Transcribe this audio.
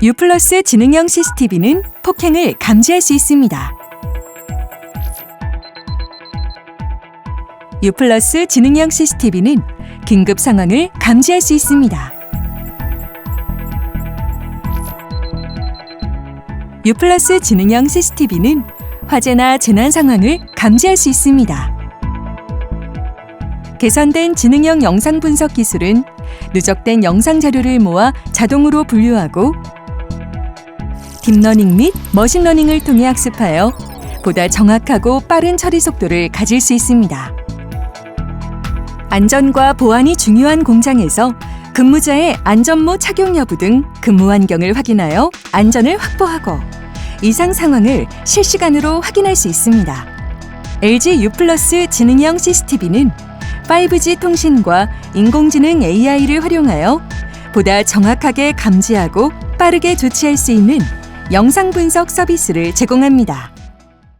U 플러스 지능형 CCTV는 폭행을 감지할 수 있습니다. U 플러스 지능형 CCTV는 긴급 상황을 감지할 수 있습니다. U 플러스 지능형 CCTV는 화재나 재난 상황을 감지할 수 있습니다. 개선된 지능형 영상 분석 기술은 누적된 영상 자료를 모아 자동으로 분류하고 딥러닝 및 머신러닝을 통해 학습하여 보다 정확하고 빠른 처리 속도를 가질 수 있습니다. 안전과 보안이 중요한 공장에서 근무자의 안전모 착용 여부 등 근무 환경을 확인하여 안전을 확보하고 이상 상황을 실시간으로 확인할 수 있습니다. LG U 지능형 CCTV는 5G 통신과 인공지능 AI를 활용하여 보다 정확하게 감지하고 빠르게 조치할 수 있는 영상 분석 서비스를 제공합니다.